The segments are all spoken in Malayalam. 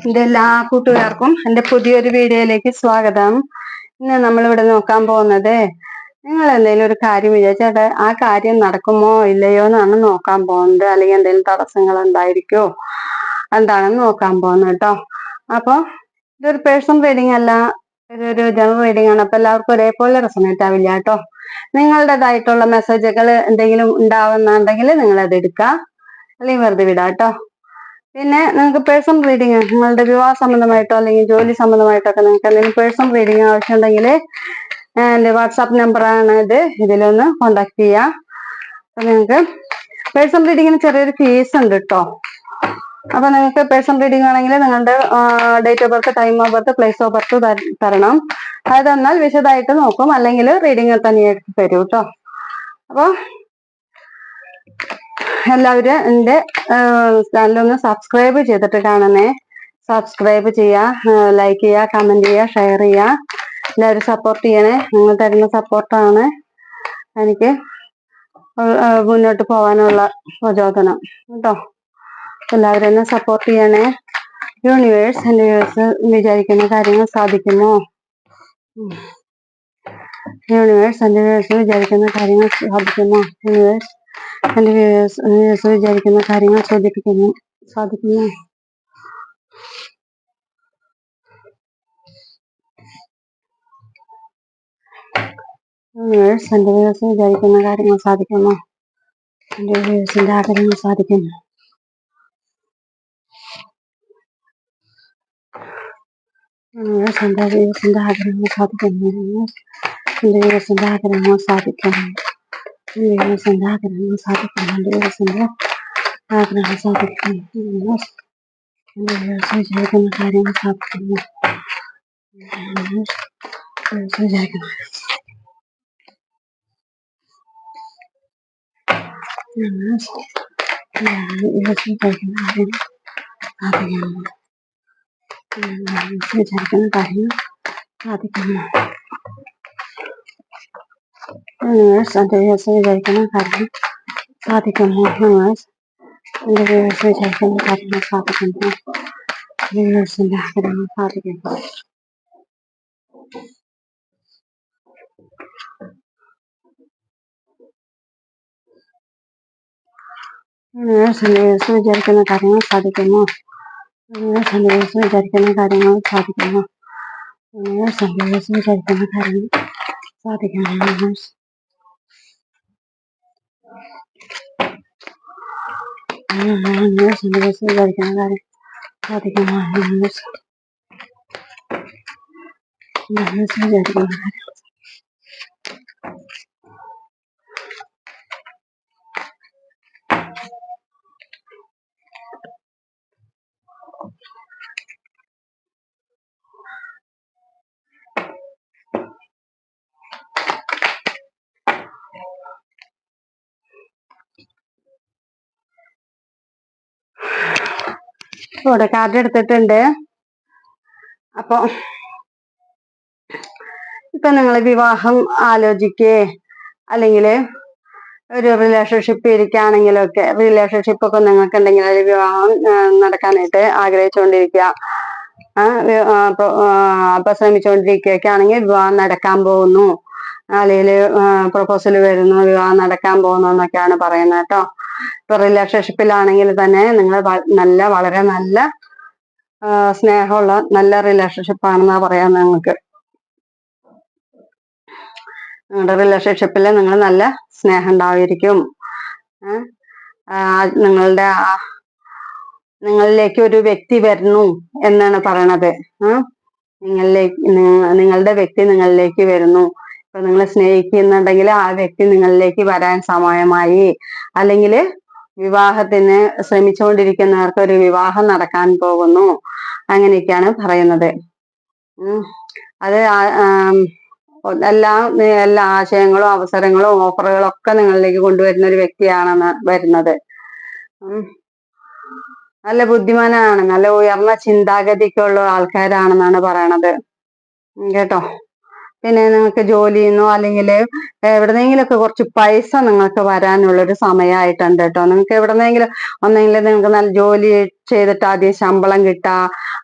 എന്റെ എല്ലാ കൂട്ടുകാർക്കും എന്റെ പുതിയൊരു വീഡിയോയിലേക്ക് സ്വാഗതം. ഇന്ന് നമ്മളിവിടെ നോക്കാൻ പോകുന്നത് നിങ്ങൾ എന്തെങ്കിലും ഒരു കാര്യം വിചാരിച്ചാൽ ആ കാര്യം നടക്കുമോ ഇല്ലയോ എന്നാണ് നോക്കാൻ പോകുന്നത്. അല്ലെങ്കിൽ എന്തെങ്കിലും തടസ്സങ്ങൾ ഉണ്ടായിരിക്കോ എന്താണെന്ന് നോക്കാൻ പോകുന്നത് കേട്ടോ. അപ്പൊ ഇതൊരു പേഴ്സൺ റീഡിംഗ് അല്ല ഇതൊരു ജനറൽ റീഡിംഗ് ആണ്. അപ്പൊ എല്ലാവർക്കും ഒരേപോലെ റെസണേറ്റ് ആവില്ല കേട്ടോ. നിങ്ങളുടേതായിട്ടുള്ള മെസ്സേജുകൾ എന്തെങ്കിലും ഉണ്ടാവുന്നുണ്ടെങ്കിൽ നിങ്ങൾ അത് എടുക്കുക. അല്ലെങ്കിൽ വെറുതെ വിടാം കേട്ടോ. പിന്നെ നിങ്ങൾക്ക് പേഴ്സണൽ റീഡിങ് നിങ്ങളുടെ വിവാഹ സംബന്ധമായിട്ടോ അല്ലെങ്കിൽ ജോലി സംബന്ധമായിട്ടോ ഒക്കെ നിങ്ങൾക്ക് എന്തെങ്കിലും പേഴ്സണൽ റീഡിങ് ആവശ്യമുണ്ടെങ്കിൽ എന്റെ വാട്സാപ്പ് നമ്പറാണ് ഇത്. ഇതിലൊന്ന് കോണ്ടാക്ട് ചെയ്യാം. അപ്പൊ നിങ്ങൾക്ക് പേഴ്സണൽ റീഡിങ്ങിന് ചെറിയൊരു ഫീസ് ഉണ്ട് കേട്ടോ അപ്പൊ നിങ്ങൾക്ക് പേഴ്സണൽ റീഡിംഗ് ആണെങ്കിൽ നിങ്ങളുടെ date of birth time of birth place of birth തരണം. അത് തന്നാൽ വിശദമായിട്ട് നോക്കും. അല്ലെങ്കിൽ റീഡിംഗ് തന്നെ തരൂ കേട്ടോ അപ്പോൾ എല്ലാവരും എന്റെ ചാനലൊന്ന് സബ്സ്ക്രൈബ് ചെയ്തിട്ട് കാണണേ. സബ്സ്ക്രൈബ് ചെയ്യുക ലൈക്ക് ചെയ്യുക കമന്റ് ചെയ്യുക ഷെയർ ചെയ്യുക എല്ലാവരും സപ്പോർട്ട് ചെയ്യണേ. നിങ്ങൾ തരുന്ന സപ്പോർട്ടാണ് എനിക്ക് മുന്നോട്ട് പോകാനുള്ള പ്രചോദനം. കേട്ടോ? എല്ലാവരും എന്നെ സപ്പോർട്ട് ചെയ്യണേ. യൂണിവേഴ്സ് എന്റെ യൂണിവേഴ്സ് വിചാരിക്കുന്ന കാര്യങ്ങൾ സാധിക്കുമോ? യൂണിവേഴ്സ് എന്റെ യൂണിവേഴ്സ് വിചാരിക്കുന്ന കാര്യങ്ങൾ സാധിക്കുമോ? യൂണിവേഴ്സ് വ്യൂവേഴ്സ് വിചാരിക്കുന്ന കാര്യങ്ങൾ ചോദിപ്പിക്കുന്നു. സാധിക്കുന്നു. എന്റെ വ്യൂവേഴ്സ് വിചാരിക്കുന്ന കാര്യങ്ങൾ സാധിക്കുന്നു. എന്റെ വ്യൂവേഴ്സിന്റെ ആഗ്രഹങ്ങൾ സാധിക്കുന്നു. എന്റെ വ്യൂവേഴ്സിന്റെ ആഗ്രഹങ്ങൾ സാധിക്കുന്നു. എന്റെ വ്യൂവേഴ്സിന്റെ ആഗ്രഹങ്ങൾ സാധിക്കുന്നു. संध्या कर रहे हैं शादी कर रहे हैं संध्या आप रहे शादी कर रहे हैं सुझाव के नकारे में साफ़ कर रहे हैं सुझाव के नकारे में शादी करना ദിവസത്തിന്റെ ആഗ്രഹം സാധിക്കുന്നു വിചാരിക്കുന്ന കാര്യങ്ങൾ സാധിക്കുന്നു വിചാരിക്കുന്നു വിചാരിക്കുന്ന കാര്യങ്ങൾ സാധിക്കുന്നു വിചാരിക്കുന്ന കാര്യങ്ങൾ സാധിക്കുന്നു യൂണിവേഴ്സ് എന്റെ വ്യൂസ് വിചാരിക്കുന്ന കാര്യം സാധിക്കുന്നു യൂണിവേഴ്സ് എന്റെ വ്യൂസ് വിചാരിക്കുന്ന കാര്യങ്ങൾ സാധിക്കുന്നു യൂണിവേഴ്സിന്റെ ആഗ്രഹങ്ങൾ സാധിക്കുന്നു യൂണിവേഴ്സ് എന്റെ വ്യൂസ് വിചാരിക്കുന്ന കാര്യങ്ങൾ സാധിക്കുന്നു യൂണിവേഴ്സ് എന്റെ വ്യൂസ് വിചാരിക്കുന്ന കാര്യങ്ങൾ സാധിക്കുന്നു യൂണിവേഴ്സ് എന്റെ വ്യൂസ് വിചാരിക്കുന്ന കാര്യങ്ങൾ സാധിക്കുന്നു യൂണിവേഴ്സ് സന്തോഷം വിചാരിക്കുന്ന കാര്യം സാധിക്കുന്ന വിചാരിക്കുന്ന കാര്യം ഇവിടെ കാർഡ് എടുത്തിട്ടുണ്ട്. അപ്പൊ ഇപ്പൊ നിങ്ങൾ വിവാഹം ആലോചിക്കേ. അല്ലെങ്കിൽ ഒരു റിലേഷൻഷിപ്പ് ഇരിക്കുകയാണെങ്കിലൊക്കെ റിലേഷൻഷിപ്പ് ഒക്കെ നിങ്ങൾക്ക് ഉണ്ടെങ്കിൽ ഒരു വിവാഹം നടക്കാനായിട്ട് ആഗ്രഹിച്ചുകൊണ്ടിരിക്കുക അപ്പൊ ശ്രമിച്ചുകൊണ്ടിരിക്കുകയൊക്കെയാണെങ്കിൽ വിവാഹം നടക്കാൻ പോകുന്നു. അല്ലെങ്കിൽ പ്രൊപ്പോസൽ വരുന്നു വിവാഹം നടക്കാൻ പോകുന്നു എന്നൊക്കെയാണ് പറയുന്നത് കേട്ടോ. ഇപ്പൊ റിലേഷൻഷിപ്പിലാണെങ്കിൽ തന്നെ നിങ്ങൾ നല്ല വളരെ നല്ല സ്നേഹമുള്ള നല്ല റിലേഷൻഷിപ്പ് ആണെന്നാ പറയാം നിങ്ങൾക്ക് നിങ്ങളുടെ റിലേഷൻഷിപ്പിൽ നിങ്ങൾ നല്ല സ്നേഹം ഉണ്ടായിരിക്കും നിങ്ങളുടെ നിങ്ങളിലേക്ക് ഒരു വ്യക്തി വരുന്നു എന്നാണ് പറയണത്. നിങ്ങളിലേക്ക് നിങ്ങളുടെ വ്യക്തി നിങ്ങളിലേക്ക് വരുന്നു. ഇപ്പൊ നിങ്ങളെ സ്നേഹിക്കുന്നുണ്ടെങ്കിൽ ആ വ്യക്തി നിങ്ങളിലേക്ക് വരാൻ സമയമായി. അല്ലെങ്കിൽ വിവാഹത്തിന് ശ്രമിച്ചുകൊണ്ടിരിക്കുന്നവർക്ക് ഒരു വിവാഹം നടക്കാൻ പോകുന്നു. അങ്ങനെയൊക്കെയാണ് പറയുന്നത്. അത് എല്ലാ എല്ലാ ആശയങ്ങളും അവസരങ്ങളും ഓഫറുകളും ഒക്കെ നിങ്ങളിലേക്ക് കൊണ്ടുവരുന്ന ഒരു വ്യക്തിയാണെന്ന് വരുന്നത്. നല്ല ബുദ്ധിമാനാണ് നല്ല ഉയർന്ന ചിന്താഗതിക്കുള്ള ആൾക്കാരാണെന്നാണ് പറയണത്. കേട്ടോ? പിന്നെ നിങ്ങൾക്ക് ജോലിയിൽ നിന്നോ അല്ലെങ്കിൽ എവിടെന്നെങ്കിലുമൊക്കെ കുറച്ച് പൈസ നിങ്ങൾക്ക് വരാനുള്ള ഒരു സമയമായിട്ടുണ്ട് കേട്ടോ. നിങ്ങൾക്ക് എവിടെന്നെങ്കിലും ഒന്നെങ്കിൽ നിങ്ങൾക്ക് നല്ല ജോലി ചെയ്തിട്ട് ആദ്യം ശമ്പളം കിട്ടാ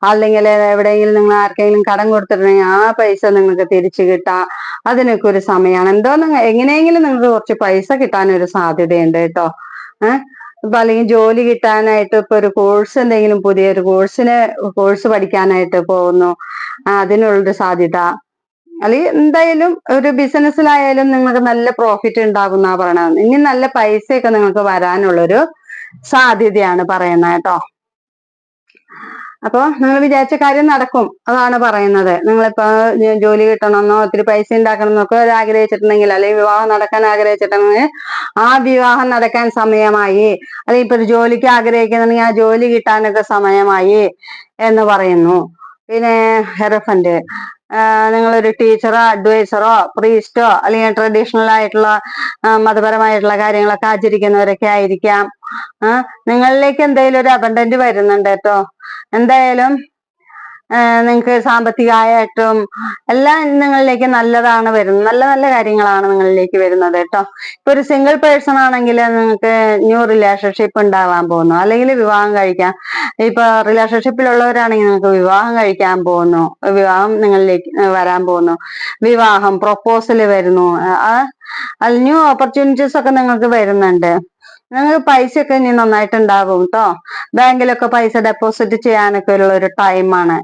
അല്ലെങ്കിൽ എവിടെയെങ്കിലും നിങ്ങൾ ആർക്കെങ്കിലും കടം കൊടുത്തിട്ടുണ്ടെങ്കിൽ ആ പൈസ നിങ്ങൾക്ക് തിരിച്ചു കിട്ടാ അതിനൊക്കെ ഒരു സമയമാണ്. എന്തോ നിങ്ങൾ എങ്ങനെയെങ്കിലും നിങ്ങൾക്ക് കുറച്ച് പൈസ കിട്ടാനൊരു സാധ്യതയുണ്ട് കേട്ടോ. ഏഹ് ഇപ്പൊ അല്ലെങ്കിൽ ജോലി കിട്ടാനായിട്ട് ഇപ്പൊ ഒരു കോഴ്സ് എന്തെങ്കിലും പുതിയൊരു കോഴ്സിന് കോഴ്സ് പഠിക്കാനായിട്ട് പോകുന്നു. അതിനുള്ളൊരു സാധ്യത. അല്ലെങ്കിൽ എന്തായാലും ഒരു ബിസിനസ്സിലായാലും നിങ്ങൾക്ക് നല്ല പ്രോഫിറ്റ് ഉണ്ടാകും ഉണ്ടാകുന്ന പറയണത്. ഇനി നല്ല പൈസയൊക്കെ നിങ്ങൾക്ക് വരാനുള്ളൊരു സാധ്യതയാണ് പറയുന്നത് കേട്ടോ. അപ്പൊ നിങ്ങൾ വിചാരിച്ച കാര്യം നടക്കും. അതാണ് പറയുന്നത്. നിങ്ങളിപ്പോ ജോലി കിട്ടണമെന്നോ ഒത്തിരി പൈസ ഉണ്ടാക്കണം എന്നൊക്കെ ഒരു ആഗ്രഹിച്ചിട്ടുണ്ടെങ്കിൽ അല്ലെങ്കിൽ വിവാഹം നടക്കാൻ ആഗ്രഹിച്ചിട്ടുണ്ടെങ്കിൽ ആ വിവാഹം നടക്കാൻ സമയമായി. അല്ലെങ്കിൽ ഇപ്പൊ ഒരു ജോലിക്ക് ആഗ്രഹിക്കുന്നുണ്ടെങ്കിൽ ആ ജോലി കിട്ടാനൊക്കെ സമയമായി എന്ന് പറയുന്നു. പിന്നെ ഹെറഫന്റ് നിങ്ങളൊരു ടീച്ചറോ അഡ്വൈസറോ പ്രീസ്റ്റോ അല്ലെങ്കിൽ ട്രഡീഷണൽ ആയിട്ടുള്ള മതപരമായിട്ടുള്ള കാര്യങ്ങളൊക്കെ ആചരിക്കുന്നവരൊക്കെ ആയിരിക്കാം. നിങ്ങളിലേക്ക് എന്തെങ്കിലും ഒരു അബണ്ടന്റ് വരുന്നുണ്ട് കേട്ടോ. എന്തായാലും നിങ്ങൾക്ക് സാമ്പത്തികമായിട്ടും എല്ലാം നിങ്ങളിലേക്ക് നല്ലതാണ് വരുന്നത് നല്ല നല്ല കാര്യങ്ങളാണ് നിങ്ങളിലേക്ക് വരുന്നത് കേട്ടോ. ഇപ്പൊ ഒരു സിംഗിൾ പേഴ്സൺ ആണെങ്കിൽ നിങ്ങൾക്ക് ന്യൂ റിലേഷൻഷിപ്പ് ഉണ്ടാവാൻ പോകുന്നു. അല്ലെങ്കിൽ വിവാഹം കഴിക്കാം. ഇപ്പൊ റിലേഷൻഷിപ്പിലുള്ളവരാണെങ്കിൽ നിങ്ങൾക്ക് വിവാഹം കഴിക്കാൻ പോകുന്നു. വിവാഹം നിങ്ങളിലേക്ക് വരാൻ പോകുന്നു. വിവാഹം പ്രൊപ്പോസൽ വരുന്നു. ആ ന്യൂ ഓപ്പർച്യൂണിറ്റീസ് ഒക്കെ നിങ്ങൾക്ക് വരുന്നുണ്ട്. നിങ്ങൾക്ക് പൈസ ഒക്കെ ഇനി നന്നായിട്ട് ഉണ്ടാകും കേട്ടോ. ബാങ്കിലൊക്കെ പൈസ ഡെപ്പോസിറ്റ് ചെയ്യാനൊക്കെ ഉള്ള ഒരു ടൈമാണ്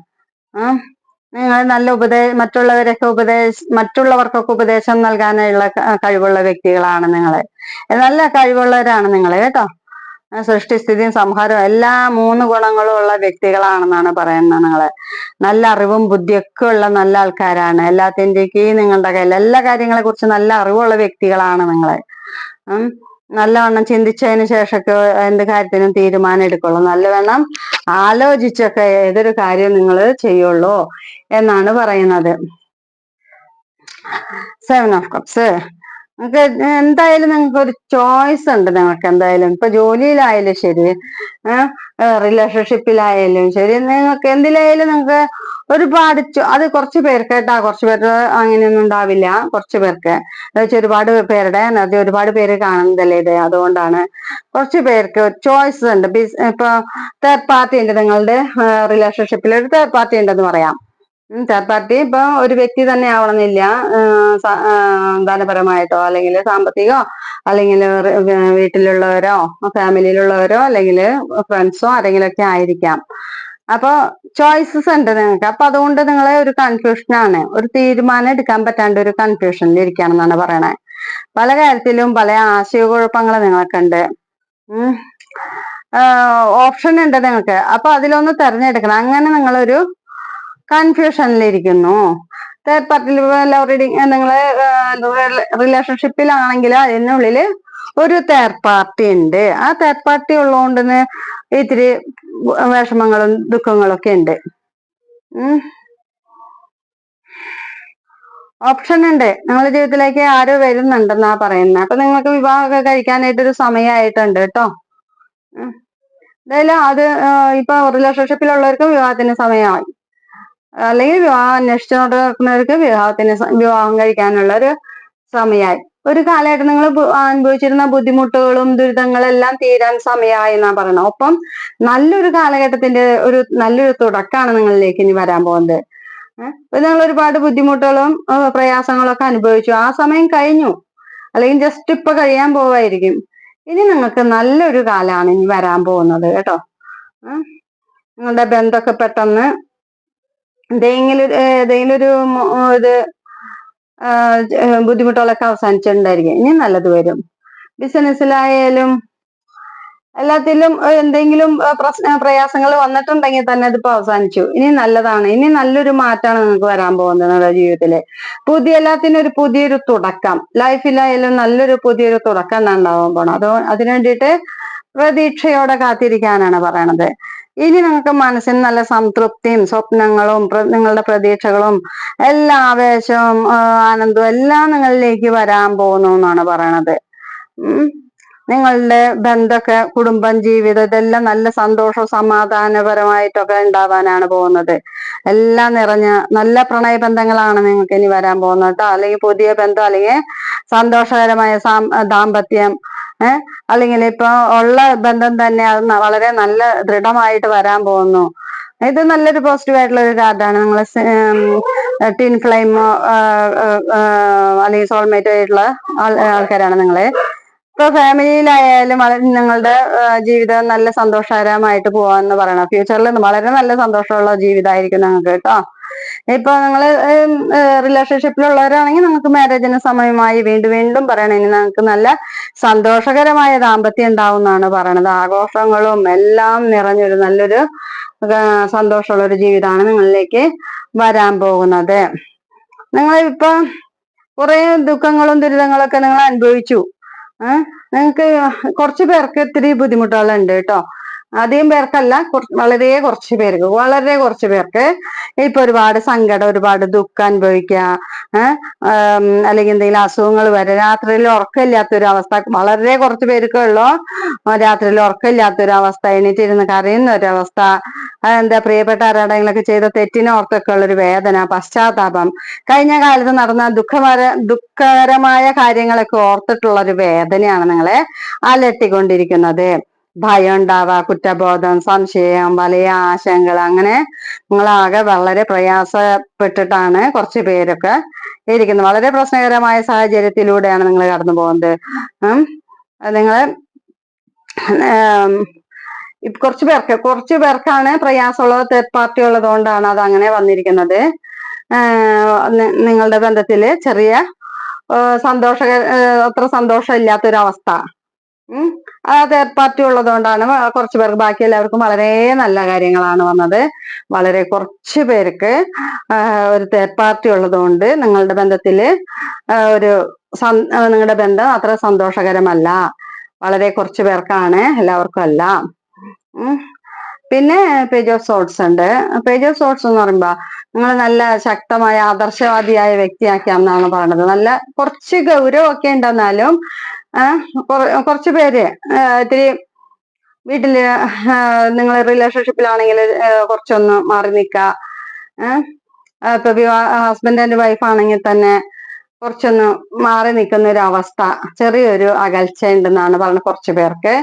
നിങ്ങൾ നല്ല ഉപദേ മറ്റുള്ളവരൊക്കെ ഉപദേശ മറ്റുള്ളവർക്കൊക്കെ ഉപദേശം നൽകാനുള്ള കഴിവുള്ള വ്യക്തികളാണ് നിങ്ങൾ നല്ല കഴിവുള്ളവരാണ് നിങ്ങൾ കേട്ടോ. സൃഷ്ടിസ്ഥിതിയും സംഹാരവും എല്ലാ മൂന്ന് ഗുണങ്ങളും ഉള്ള വ്യക്തികളാണെന്നാണ് പറയുന്നത് നിങ്ങൾ. നല്ല അറിവും ബുദ്ധിയൊക്കെ ഉള്ള നല്ല ആൾക്കാരാണ്. എല്ലാത്തിന്റെയും നിങ്ങളുടെ കയ്യിൽ എല്ലാ കാര്യങ്ങളെ കുറിച്ച് നല്ല അറിവുള്ള വ്യക്തികളാണ് നിങ്ങൾ. നല്ലവണ്ണം ചിന്തിച്ചതിന് ശേഷമൊക്കെ എന്ത് കാര്യത്തിനും തീരുമാനം എടുക്കുള്ളൂ. നല്ലവണ്ണം ആലോചിച്ചൊക്കെ ഏതൊരു കാര്യം നിങ്ങൾ ചെയ്യുള്ളൂ എന്നാണ് പറയുന്നത്. സെവൻ ഓഫ് കപ്സ് നിങ്ങൾക്ക് എന്തായാലും നിങ്ങൾക്ക് ഒരു ചോയ്സ് ഉണ്ട് നിങ്ങൾക്ക് എന്തായാലും. ഇപ്പൊ ജോലിയിലായാലും ശരി റിലേഷൻഷിപ്പിലായാലും ശരി നിങ്ങൾക്ക് എന്തിലായാലും നിങ്ങൾക്ക് ഒരുപാട് അത് കുറച്ച് പേർക്ക് കേട്ടാ കുറച്ച് പേർക്ക് അങ്ങനെയൊന്നും ഉണ്ടാവില്ല കുറച്ച് പേർക്ക്. വെച്ചാൽ ഒരുപാട് പേരുടെ അത് ഒരുപാട് പേര് കാണുന്നതല്ലേ ഇത് അതുകൊണ്ടാണ് കുറച്ച് പേർക്ക് ചോയ്സ് ഉണ്ട്. ഇപ്പൊ തേർഡ് പാർട്ടി ഉണ്ട് നിങ്ങളുടെ റിലേഷൻഷിപ്പിൽ ഒരു തേർഡ് പാർട്ടി ഉണ്ടെന്ന് പറയാം. പാർട്ടി ഇപ്പൊ ഒരു വ്യക്തി തന്നെ ആവണമെന്നില്ല. ധനപരമായിട്ടോ അല്ലെങ്കിൽ സാമ്പത്തികമോ അല്ലെങ്കിൽ വീട്ടിലുള്ളവരോ ഫാമിലിയിലുള്ളവരോ അല്ലെങ്കിൽ ഫ്രണ്ട്സോ ആരെങ്കിലും ഒക്കെ ആയിരിക്കാം. അപ്പൊ ചോയ്സസ് ഉണ്ട് നിങ്ങൾക്ക്. അപ്പൊ അതുകൊണ്ട് നിങ്ങളെ ഒരു കൺഫ്യൂഷനാണ് ഒരു തീരുമാനം എടുക്കാൻ പറ്റാണ്ട് ഒരു കൺഫ്യൂഷനിൽ ഇരിക്കുകയാണെന്നാണ് പറയണേ. പല കാര്യത്തിലും പല ആശയക്കുഴപ്പങ്ങൾ നിങ്ങൾക്കുണ്ട്. ഓപ്ഷൻ ഉണ്ട് നിങ്ങൾക്ക്. അപ്പൊ അതിലൊന്ന് തെരഞ്ഞെടുക്കണം. അങ്ങനെ നിങ്ങളൊരു കൺഫ്യൂഷനിലിരിക്കുന്നു തേർഡ് പാർട്ടി ലവ് റീഡിങ് നിങ്ങൾ റിലേഷൻഷിപ്പിലാണെങ്കിൽ അതിനുള്ളിൽ ഒരു തേർഡ് പാർട്ടി ഉണ്ട് ആ തേർഡ് പാർട്ടി ഉള്ളതുകൊണ്ട് ഇത്തിരി വിഷമങ്ങളും ദുഃഖങ്ങളും ഒക്കെ ഉണ്ട് ഓപ്ഷൻ ഉണ്ട് നിങ്ങളുടെ ജീവിതത്തിലേക്ക് ആരോ വരുന്നുണ്ടെന്നാ പറയുന്നത് അപ്പൊ നിങ്ങൾക്ക് വിവാഹമൊക്കെ കഴിക്കാനായിട്ട് ഒരു സമയമായിട്ടുണ്ട് കേട്ടോ. എന്തായാലും അത് ഇപ്പൊ റിലേഷൻഷിപ്പിലുള്ളവർക്ക് വിവാഹത്തിന് സമയമായി. അല്ലെങ്കിൽ വിവാഹം അന്വേഷിച്ചു നടക്കുന്നവർക്ക് വിവാഹത്തിന് വിവാഹം കഴിക്കാനുള്ള ഒരു സമയമായി. ഒരു കാലഘട്ടം നിങ്ങൾ അനുഭവിച്ചിരുന്ന ബുദ്ധിമുട്ടുകളും ദുരിതങ്ങളെല്ലാം തീരാൻ സമയമായി എന്നാ പറയുന്നത് ഒപ്പം നല്ലൊരു കാലഘട്ടത്തിന്റെ ഒരു നല്ലൊരു തുടക്കമാണ് നിങ്ങളിലേക്ക് ഇനി വരാൻ പോകുന്നത്. നിങ്ങൾ ഒരുപാട് ബുദ്ധിമുട്ടുകളും ആ, പ്രയാസങ്ങളും ഒക്കെ അനുഭവിച്ചു. ആ സമയം കഴിഞ്ഞു. അല്ലെങ്കിൽ ജസ്റ്റ് ഇപ്പൊ കഴിയാൻ പോവായിരിക്കും. ഇനി നിങ്ങൾക്ക് നല്ലൊരു കാലമാണ് ഇനി വരാൻ പോകുന്നത് കേട്ടോ. നിങ്ങളുടെ ബന്ധമൊക്കെ പെട്ടെന്ന് എന്തെങ്കിലും ഏതെങ്കിലും ഒരു ഇത് ബുദ്ധിമുട്ടുകളൊക്കെ അവസാനിച്ചിട്ടുണ്ടായിരിക്കും. ഇനി നല്ലത് വരും. ബിസിനസ്സിലായാലും എല്ലാത്തിലും എന്തെങ്കിലും പ്രശ്ന പ്രയാസങ്ങൾ വന്നിട്ടുണ്ടെങ്കിൽ തന്നെ അതിപ്പോ അവസാനിച്ചു. ഇനി നല്ലതാണ്. ഇനി നല്ലൊരു മാറ്റമാണ് നിങ്ങൾക്ക് വരാൻ പോകുന്നത് നിങ്ങളുടെ ജീവിതത്തിൽ. പുതിയ എല്ലാത്തിനും ഒരു പുതിയൊരു തുടക്കം. ലൈഫിലായാലും നല്ലൊരു പുതിയൊരു തുടക്കം ഉണ്ടാവാൻ പോണം. അതോ അതിനു വേണ്ടിയിട്ട് പ്രതീക്ഷയോടെ കാത്തിരിക്കാനാണ് പറയണത്. ഇനി നിങ്ങൾക്ക് മനസ്സിന് നല്ല സംതൃപ്തിയും സ്വപ്നങ്ങളും നിങ്ങളുടെ പ്രതീക്ഷകളും എല്ലാ ആവേശവും ആനന്ദവും എല്ലാം നിങ്ങളിലേക്ക് വരാൻ പോകുന്നു എന്നാണ് പറയണത്. നിങ്ങളുടെ ബന്ധമൊക്കെ കുടുംബം ജീവിതം ഇതെല്ലാം നല്ല സന്തോഷവും സമാധാനപരമായിട്ടൊക്കെ ഉണ്ടാവാനാണ് പോകുന്നത്. എല്ലാം നിറഞ്ഞ നല്ല പ്രണയ ബന്ധങ്ങളാണ് നിങ്ങൾക്ക് ഇനി വരാൻ പോകുന്നത് അല്ലെങ്കിൽ പുതിയ ബന്ധം അല്ലെങ്കിൽ സന്തോഷകരമായ ദാമ്പത്യം ഏഹ് അല്ലെങ്കിൽ ഇപ്പൊ ഉള്ള ബന്ധം തന്നെ അത് വളരെ നല്ല ദൃഢമായിട്ട് വരാൻ പോകുന്നു. ഇത് നല്ലൊരു പോസിറ്റീവ് ആയിട്ടുള്ള ഒരു കാർഡാണ് നിങ്ങൾ ടിൻ ഫ്ലെയിം അല്ലെങ്കിൽ സോൾമേറ്റ് ആയിട്ടുള്ള ആൾ- ആൾക്കാരാണ് നിങ്ങൾ. ഇപ്പൊ ഫാമിലിയിലായാലും വളരെ നിങ്ങളുടെ ജീവിതം നല്ല സന്തോഷകരമായിട്ട് പോവാന്ന് പറയണം. ഫ്യൂച്ചറിൽ വളരെ നല്ല സന്തോഷമുള്ള ജീവിതമായിരിക്കും നിങ്ങൾക്ക് കേട്ടോ. ഇപ്പൊ നിങ്ങൾ റിലേഷൻഷിപ്പിലുള്ളവരാണെങ്കിൽ നിങ്ങൾക്ക് മാരേജിന് സമയമായി വീണ്ടും വീണ്ടും പറയണം. ഇനി നിങ്ങൾക്ക് നല്ല സന്തോഷകരമായ ദാമ്പത്യം ഉണ്ടാവും എന്നാണ് പറയണത്. ആഘോഷങ്ങളും എല്ലാം നിറഞ്ഞൊരു നല്ലൊരു സന്തോഷമുള്ള ഒരു ജീവിതമാണ് നിങ്ങളിലേക്ക് വരാൻ പോകുന്നത്. നിങ്ങൾ ഇപ്പൊ കുറെ ദുഃഖങ്ങളും ദുരിതങ്ങളൊക്കെ നിങ്ങൾ അനുഭവിച്ചു. നിങ്ങൾക്ക് കുറച്ച് പേർക്ക് ഇത്തിരി ബുദ്ധിമുട്ടുകളുണ്ട് കേട്ടോ. അധികം പേർക്കല്ല വളരെ കുറച്ച് പേർക്ക് വളരെ കുറച്ച് പേർക്ക് ഇപ്പൊ ഒരുപാട് സങ്കടം ഒരുപാട് ദുഃഖം അനുഭവിക്കുക അല്ലെങ്കിൽ എന്തെങ്കിലും അസുഖങ്ങൾ വരെ രാത്രിയിൽ ഉറക്കമില്ലാത്തൊരു അവസ്ഥ വളരെ കുറച്ച് പേർക്കേ ഉള്ളൂ. രാത്രിയിൽ ഉറക്കമില്ലാത്തൊരു അവസ്ഥ എണീറ്റിരുന്ന് കരയുന്ന ഒരവസ്ഥ എന്താ പ്രിയപ്പെട്ട ആരാടെങ്കിലൊക്കെ ചെയ്ത തെറ്റിനെ ഓർത്തൊക്കെ ഉള്ള ഒരു വേദന പശ്ചാത്താപം. കഴിഞ്ഞ കാലത്ത് നടന്ന ദുഃഖകര ദുഃഖകരമായ കാര്യങ്ങളൊക്കെ ഓർത്തിട്ടുള്ള ഒരു വേദനയാണ് നിങ്ങളെ അലട്ടിക്കൊണ്ടിരിക്കുന്നത്. ഭയം ഉണ്ടാവുക കുറ്റബോധം സംശയം വലിയ ആശങ്കകൾ അങ്ങനെ നിങ്ങളാകെ വളരെ പ്രയാസപ്പെട്ടിട്ടാണ് കുറച്ച് പേരൊക്കെ ഇരിക്കുന്നത്. വളരെ പ്രശ്നകരമായ സാഹചര്യത്തിലൂടെയാണ് നിങ്ങൾ കടന്നു പോകുന്നത്. നിങ്ങൾ കുറച്ച് പേർക്ക് കുറച്ച് പേർക്കാണ് പ്രയാസമുള്ളത് തേർഡ് പാർട്ടി ഉള്ളതുകൊണ്ടാണ് അത് അങ്ങനെ വന്നിരിക്കുന്നത്. നിങ്ങളുടെ ബന്ധത്തിൽ ചെറിയ സന്തോഷ അത്ര സന്തോഷം ഇല്ലാത്തൊരവസ്ഥ ഉം. അത് പാർട്ടി ഉള്ളതുകൊണ്ടാണ് കൊണ്ടാണ് വ- പേർക്ക് ബാക്കി എല്ലാവർക്കും വളരെ നല്ല കാര്യങ്ങളാണ് വന്നത്. വളരെ കുറച്ച് പേർക്ക് ഒരു തേർഡ് പാർട്ടി ഉള്ളതുകൊണ്ട് നിങ്ങളുടെ ബന്ധത്തിൽ ഒരു നിങ്ങളുടെ ബന്ധം അത്ര സന്തോഷകരമല്ല. വളരെ കുറച്ച് പേർക്കാണ് എല്ലാവർക്കും അല്ല പിന്നെ പേജ് ഓഫ് സോട്സ് ഉണ്ട്. പേജ് ഓഫ് സോട്സ് എന്ന് പറയുമ്പോ നിങ്ങൾ നല്ല ശക്തമായ ആദർശവാദിയായ വ്യക്തിയാക്കിയാന്നാണ് പറയണത് നല്ല കുറച്ച് ഗൗരവമൊക്കെ ഉണ്ടെന്നാലും കുറച്ച് പേര് ഇത്തിരി വീട്ടിൽ നിങ്ങൾ റിലേഷൻഷിപ്പിലാണെങ്കിൽ കുറച്ചൊന്ന് മാറി നിൽക്കുക ഇപ്പൊ വിവാഹ ഹസ്ബൻഡ് ആൻഡ് വൈഫ് ആണെങ്കിൽ തന്നെ കുറച്ചൊന്ന് മാറി നിൽക്കുന്ന ഒരു അവസ്ഥ ചെറിയൊരു അകൽച്ച ഉണ്ടെന്നാണ് പറയുന്നത് കുറച്ച് പേർക്ക്.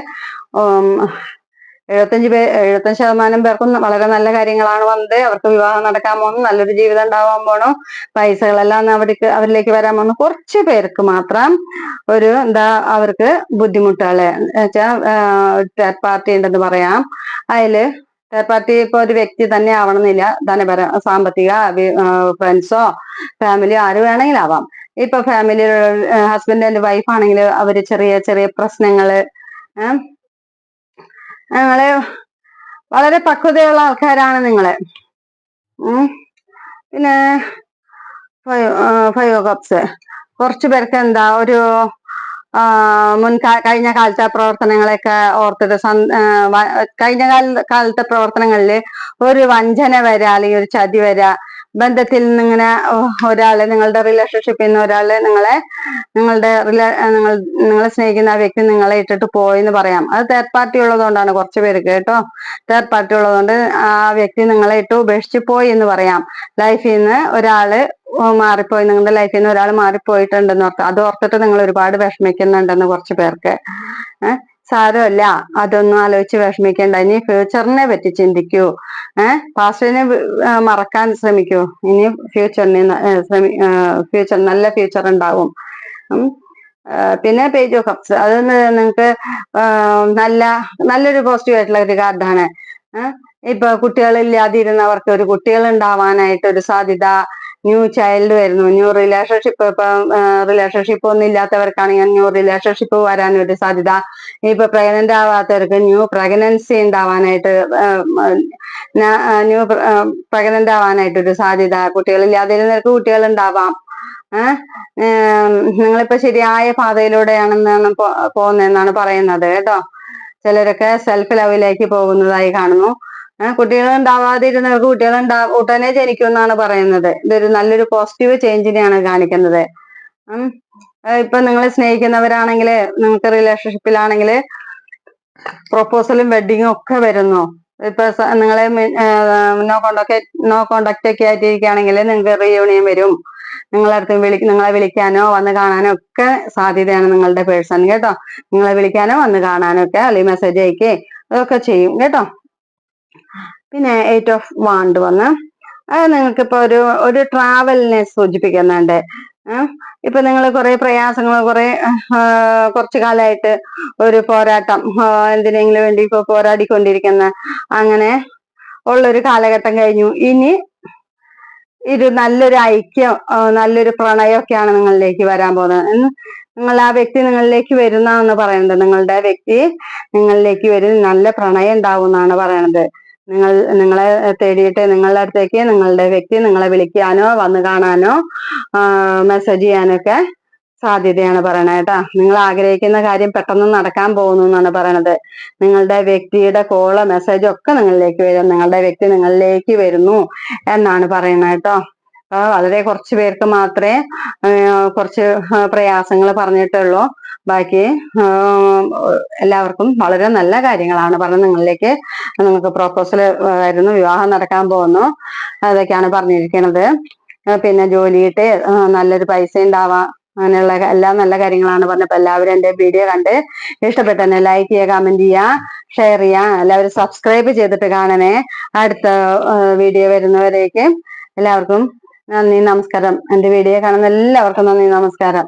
എഴുപത്തഞ്ച് പേ എഴുപത്തഞ്ച് ശതമാനം പേർക്കും വളരെ നല്ല കാര്യങ്ങളാണ് വന്നത്. അവർക്ക് വിവാഹം നടക്കാൻ പോകുന്നു നല്ലൊരു ജീവിതം ഉണ്ടാവാൻ പോണു. പൈസകളെല്ലാം അവർക്ക് അവരിലേക്ക് വരാൻ പോകുന്നു. കുറച്ച് പേർക്ക് മാത്രം ഒരു എന്താ അവർക്ക് ബുദ്ധിമുട്ടുകൾ. വെച്ചാൽ തേർഡ് പാർട്ടി ഉണ്ടെന്ന് പറയാം. അതിൽ തേർഡ് പാർട്ടി ഇപ്പൊ ഒരു വ്യക്തി തന്നെ ആവണമെന്നില്ല. ധനപര സാമ്പത്തിക ഫ്രണ്ട്സോ ഫാമിലി ആര് വേണമെങ്കിലും ആവാം. ഇപ്പൊ ഫാമിലി ഹസ്ബൻഡ് ആൻഡ് വൈഫ് ആണെങ്കിൽ അവർ ചെറിയ ചെറിയ പ്രശ്നങ്ങൾ നിങ്ങൾ വളരെ പക്വതയുള്ള ആൾക്കാരാണ് നിങ്ങൾ. പിന്നെ ഫയോ കപ്സ്. കുറച്ചു പേർക്ക് എന്താ ഒരു മുൻ കഴിഞ്ഞ കാലത്തെ പ്രവർത്തനങ്ങളെയൊക്കെ ഓർത്തിട്ട് കഴിഞ്ഞ കാല കാലത്തെ പ്രവർത്തനങ്ങളിൽ ഒരു വഞ്ചന വരാ അല്ലെങ്കിൽ ഒരു ചതി വരാ ബന്ധത്തിൽ നിന്ന് ഇങ്ങനെ ഒരാളെ നിങ്ങളുടെ റിലേഷൻഷിപ്പിൽ നിന്ന് ഒരാളെ നിങ്ങളെ നിങ്ങളുടെ നിങ്ങൾ നിങ്ങളെ സ്നേഹിക്കുന്ന ആ വ്യക്തി നിങ്ങളെ ഇട്ടിട്ട് പോയെന്ന് പറയാം. അത് തേർഡ് പാർട്ടി ഉള്ളതുകൊണ്ടാണ് കുറച്ച് പേർക്ക് കേട്ടോ. തേർഡ് പാർട്ടി ഉള്ളതുകൊണ്ട് ആ വ്യക്തി നിങ്ങളെ ഇട്ട് ഉപേക്ഷിച്ച് പോയി എന്ന് പറയാം. ലൈഫിൽ നിന്ന് ഒരാൾ മാറിപ്പോയി. നിങ്ങളുടെ ലൈഫിൽ നിന്ന് ഒരാൾ മാറിപ്പോയിട്ടുണ്ടെന്ന് ഓർത്ത് അത് ഓർത്തിട്ട് നിങ്ങൾ ഒരുപാട് വിഷമിക്കുന്നുണ്ടെന്ന് കുറച്ച് പേർക്ക് ഏഹ് സാരമല്ല. അതൊന്നും ആലോചിച്ച് വിഷമിക്കേണ്ട. ഇനി ഫ്യൂച്ചറിനെ പറ്റി ചിന്തിക്കൂ. ഏഹ് പാസ്റ്റിനെ മറക്കാൻ ശ്രമിക്കൂ. ഇനി ഫ്യൂച്ചറിനെ ഫ്യൂച്ചർ നല്ല ഫ്യൂച്ചർ ഉണ്ടാവും. പിന്നെ പേജ് ഓഫ് കപ്സ് അത് നിങ്ങൾക്ക് നല്ല നല്ലൊരു പോസിറ്റീവ് ആയിട്ടുള്ള ഒരു കാർഡാണ് ഇപ്പൊ കുട്ടികളില്ലാതിരുന്നവർക്ക് ഒരു കുട്ടികൾ ഉണ്ടാവാനായിട്ട് ഒരു സാധ്യത ന്യൂ ചൈൽഡ് വരുന്നു. ന്യൂ റിലേഷൻഷിപ്പ് ഇപ്പൊ റിലേഷൻഷിപ്പ് ഒന്നും ഇല്ലാത്തവർക്കാണെങ്കിൽ ന്യൂ റിലേഷൻഷിപ്പ് വരാൻ ഒരു സാധ്യത. ഇപ്പൊ പ്രഗ്നന്റ് ആവാത്തവർക്ക് ന്യൂ പ്രഗ്നൻസി ഉണ്ടാവാനായിട്ട് ന്യൂ പ്രഗ്നന്റ് ആവാനായിട്ട് ഒരു സാധ്യത. കുട്ടികളില്ലാതിരുന്നവർക്ക് കുട്ടികൾ ഉണ്ടാവാം നിങ്ങളിപ്പോ ശരിയായ പാതയിലൂടെയാണെന്നാണ് പോകുന്നതെന്നാണ് പറയുന്നത് കേട്ടോ. ചിലരൊക്കെ സെൽഫ് ലവിലേക്ക് പോകുന്നതായി കാണുന്നു. കുട്ടികൾ ഉണ്ടാവാതിരുന്നവർക്ക് കുട്ടികൾ ഉണ്ടാ ഉടനെ ജനിക്കും എന്നാണ് പറയുന്നത്. ഇതൊരു നല്ലൊരു പോസിറ്റീവ് ചേഞ്ചിനെയാണ് കാണിക്കുന്നത്. ഇപ്പൊ നിങ്ങൾ സ്നേഹിക്കുന്നവരാണെങ്കിൽ നിങ്ങൾക്ക് റിലേഷൻഷിപ്പിലാണെങ്കിൽ പ്രൊപ്പോസലും വെഡിങ്ങും ഒക്കെ വരുന്നു. ഇപ്പൊ നിങ്ങളെ നോ കോണ്ടാക്ട് നോ കോണ്ടാക്ട് ഒക്കെ ആയിട്ടിരിക്കുകയാണെങ്കിൽ നിങ്ങൾക്ക് റീയൂണിയൻ വരും. നിങ്ങളെ അടുത്ത് വിളി നിങ്ങളെ വിളിക്കാനോ വന്ന് കാണാനോ ഒക്കെ സാധ്യതയാണ് നിങ്ങളുടെ പേഴ്സൺ കേട്ടോ. നിങ്ങളെ വിളിക്കാനോ വന്ന് കാണാനോ ഒക്കെ അല്ലെങ്കിൽ മെസ്സേജ് അയക്കേ അതൊക്കെ ചെയ്യും കേട്ടോ. പിന്നെ എയ്റ്റ് ഓഫ് വാണ്ട് വന്ന് അത് നിങ്ങൾക്ക് ഇപ്പൊ ഒരു ഒരു ട്രാവലിനെ സൂചിപ്പിക്കുന്നുണ്ട്. ഇപ്പൊ നിങ്ങൾ കുറെ പ്രയാസങ്ങൾ കുറെ കുറച്ചു കാലമായിട്ട് ഒരു പോരാട്ടം എന്തിനെങ്കിലും വേണ്ടി ഇപ്പൊ പോരാടിക്കൊണ്ടിരിക്കുന്ന അങ്ങനെ ഉള്ളൊരു കാലഘട്ടം കഴിഞ്ഞു. ഇനി ഇത് നല്ലൊരു ഐക്യം നല്ലൊരു പ്രണയമൊക്കെയാണ് നിങ്ങളിലേക്ക് വരാൻ പോകുന്നത്. നിങ്ങൾ ആ വ്യക്തി നിങ്ങളിലേക്ക് വരുന്നാണ് പറയുന്നത്. നിങ്ങളുടെ വ്യക്തി നിങ്ങളിലേക്ക് വരും നല്ല പ്രണയം ഉണ്ടാവും എന്നാണ് പറയണത് നിങ്ങൾ നിങ്ങളെ തേടിയിട്ട് നിങ്ങളുടെ അടുത്തേക്ക് നിങ്ങളുടെ വ്യക്തി നിങ്ങളെ വിളിക്കാനോ വന്നു കാണാനോ മെസ്സേജ് ചെയ്യാനോ ഒക്കെ സാധ്യതയാണ് പറയണത് കേട്ടാ. നിങ്ങൾ ആഗ്രഹിക്കുന്ന കാര്യം പെട്ടെന്ന് നടക്കാൻ പോകുന്നു എന്നാണ് പറയണത്. നിങ്ങളുടെ വ്യക്തിയുടെ കോൾ മെസ്സേജ് ഒക്കെ നിങ്ങളിലേക്ക് വരും. നിങ്ങളുടെ വ്യക്തി നിങ്ങളിലേക്ക് വരുന്നു എന്നാണ് പറയുന്നത് കേട്ടോ. വളരെ കുറച്ച് പേർക്ക് മാത്രമേ കുറച്ച് പ്രയാസങ്ങൾ പറഞ്ഞിട്ടുള്ളൂ. ബാക്കി എല്ലാവർക്കും വളരെ നല്ല കാര്യങ്ങളാണ് പറഞ്ഞത് നിങ്ങളിലേക്ക് നിങ്ങൾക്ക് പ്രൊപ്പോസൽ വരുന്നു വിവാഹം നടക്കാൻ പോകുന്നു അതൊക്കെയാണ് പറഞ്ഞിരിക്കുന്നത്. പിന്നെ ജോലിയിട്ട് നല്ലൊരു പൈസ ഉണ്ടാവാം അങ്ങനെയുള്ള എല്ലാ നല്ല കാര്യങ്ങളാണ് പറഞ്ഞപ്പോ എല്ലാവരും എന്റെ വീഡിയോ കണ്ട് ഇഷ്ടപ്പെട്ടെന്നെ ലൈക്ക് ചെയ്യുക കമന്റ് ചെയ്യുക ഷെയർ ചെയ്യുക എല്ലാവരും സബ്സ്ക്രൈബ് ചെയ്തിട്ട് കാണണേ. അടുത്ത വീഡിയോ വരുന്നവരേക്ക് എല്ലാവർക്കും നന്ദി നമസ്കാരം. എന്റെ വീഡിയോ കാണുന്ന എല്ലാവർക്കും നന്ദി നമസ്കാരം.